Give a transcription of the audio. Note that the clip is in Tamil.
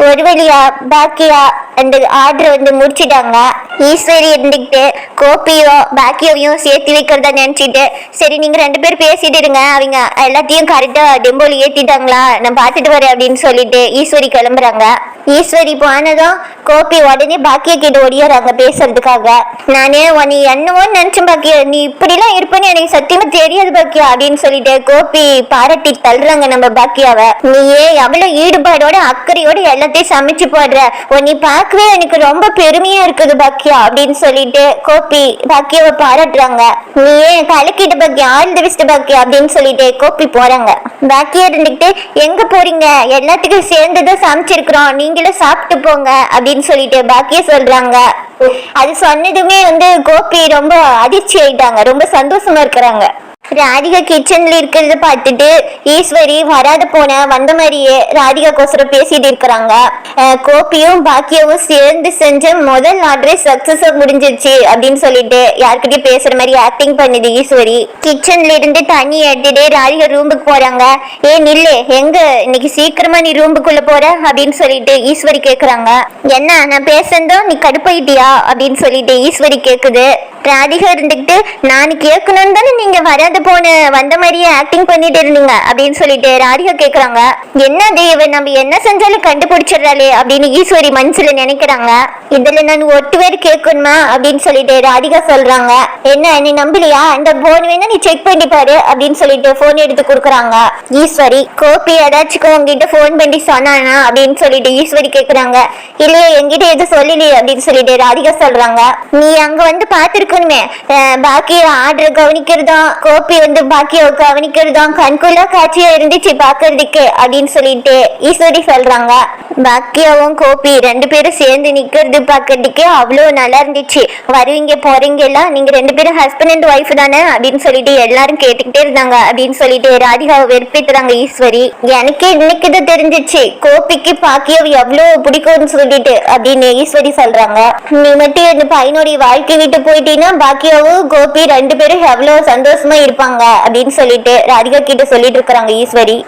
रोड पे लिया बैग किया அந்த ஆர்டர் வந்து முடிச்சிட்டாங்க. ஈஸ்வரி இருந்துக்கிட்டு கோபியோ பாக்கியோவையும் சேர்த்து வைக்கிறதா நினைச்சிட்டு சரி நீங்க ரெண்டு பேரும் பேசிட்டு இருங்க. அவங்க எல்லாத்தையும் கரெக்டா டெம்போல ஏத்திட்டாங்களா? நான் பார்த்துட்டு வரேன் அப்படின்னு சொல்லிட்டு ஈஸ்வரி கிளம்புறாங்க. ஈஸ்வரி போனதும் கோபி உடனே பாக்கிய கிட்ட ஓடியாராங்க பேசுறதுக்காக. நானே உன்னை என்னவோ நினைச்சேன் பாக்கியா. நீ இப்படிலாம் இருப்பேன்னு எனக்கு சத்தியமா தெரியாது பாக்கியா அப்படின்னு சொல்லிட்டு கோபி பாராட்டி தள்ளுறாங்க நம்ம பாக்கியாவை. நீயே எவ்வளவு ஈடுபாடோட அக்கறையோட எல்லாத்தையும் சமைச்சு போடுற. உன்னை பார்க்கவே எனக்கு ரொம்ப பெருமையா இருக்குது பாக்கியா அப்படின்னு சொல்லிட்டு கோபி பாக்கியாவை பாராட்டுறாங்க. ஏன் கலக்கிட்டு பாக்கியா? ஆல் தி பெஸ்ட் பாக்கியா? அப்படின்னு சொல்லிட்டு கோபி போறாங்க. பாக்கியா இருந்துகிட்டு எங்க போறீங்க? எல்லாத்துக்கும் சேர்ந்துதான் சமைச்சிருக்கிறோம். நீங்களும் சாப்பிட்டு போங்க. அப்படின்னு சொல்லிட்டு பாக்கியா சொல்றாங்க. அது சொன்னதுமே வந்து கோபி ரொம்ப அதிர்ச்சி ஆயிட்டாங்க. ரொம்ப சந்தோஷமா இருக்கிறாங்க. ராதிகா கிச்சன்ல இருக்கிறத பார்த்துட்டு ஈஸ்வரி வராத போன வந்த மாதிரியே ராதிகாக்கோசரம் பேசிட்டு இருக்கிறாங்க. கோபியும் பாக்கியாவும் சேர்ந்து செஞ்ச முதல் ஆர்டரே சக்சஸ் முடிஞ்சிருச்சு அப்படின்னு சொல்லிட்டு யார்கிட்டயும் பேசுற மாதிரி ஆக்டிங் பண்ணுது ஈஸ்வரி. கிச்சன்ல இருந்து தண்ணி எடுத்துட்டு ராதிகா ரூமுக்கு போறாங்க. ஏ நில்லு எங்க? இன்னைக்கு சீக்கிரமா நீ ரூமுக்குள்ள போற அப்படின்னு சொல்லிட்டு ஈஸ்வரி கேக்குறாங்க. என்ன நான் பேசுறதும் நீ கடுப்பாயிட்டியா? அப்படின்னு சொல்லிட்டு ஈஸ்வரி கேக்குது. ராதிகா இருந்துகிட்டு நான் கேட்கணும்னு தானே நீங்க வராத போன வந்த மாதிரியே ஆக்டிங் பண்ணிட்டு இருந்தீங்க அப்படின்னு சொல்லிட்டு ராதிகா கேக்குறாங்க. என்ன தேவன் நம்ம என்ன செஞ்சாலும் கண்டுபிடிச்சிடுறாளே அப்படின்னு ஈஸ்வரி மனசுல நினைக்கிறாங்க. இதுல நான் ஒட்டு பேர் கேட்கணுமா அப்படின்னு சொல்லிட்டு ராதிகா சொல்றாங்க. என்ன நீ நம்பலையா? இந்த போன் வேணா நீ செக் பண்ணி பாரு அப்படின்னு சொல்லிட்டு போன் எடுத்து கொடுக்குறாங்க. ஈஸ்வரி கோபி ஏதாச்சும் உங்ககிட்ட போன் பண்ணி சொன்னானா அப்படின்னு சொல்லிட்டு ஈஸ்வரி கேக்குறாங்க. இல்லையே என்கிட்ட எதுவும் சொல்லலையே அப்படின்னு சொல்லிட்டு ராதிகா சொல்றாங்க. நீ அங்க வந்து பாத்துருக்கணுமே பாக்கி ஆர்டர் கவனிக்கிறதும் கோபி வந்து கவனிக்கிறது கவனிக்கிறதும் கண்குள்ளா காட்சியா இருந்துச்சு பாக்குறதுக்கு அப்படின்னு சொல்லிட்டு ஈஸ்வரி சொல்றாங்க. பாக்கியாவும் கோபி ரெண்டு பேரும் சேர்ந்து நிக்கிறது பாக்குறதுக்கு அவ்வளோ நல்லா இருந்துச்சு. வருவீங்க போறீங்க எல்லாம்? நீங்க ரெண்டு பேரும் ஹஸ்பண்ட் அண்ட் ஒய்ஃப் தானே? அப்படின்னு சொல்லிட்டு எல்லாரும் கேட்டுக்கிட்டே இருந்தாங்க. அப்படின்னு சொல்லிட்டு ராதிகாவை வெறுப்பித்துறாங்க ஈஸ்வரி. எனக்கே இன்னைக்கு தான் தெரிஞ்சிச்சு. கோபிக்கு பாக்கியாவை எவ்வளவு பிடிக்கும்னு சொல்லிட்டு அப்படின்னு ஈஸ்வரி சொல்றாங்க. நீ மட்டும் இந்த பையனுடைய வாழ்க்கை விட்டு போயிட்டீங்கன்னா பாக்கியாவும் கோபி ரெண்டு பேரும் எவ்வளவு சந்தோஷமா இருப்பாங்க அப்படின்னு சொல்லிட்டு ராதிகா கிட்ட சொல்லிட்டு இருக்கிறாங்க ஈஸ்வரி.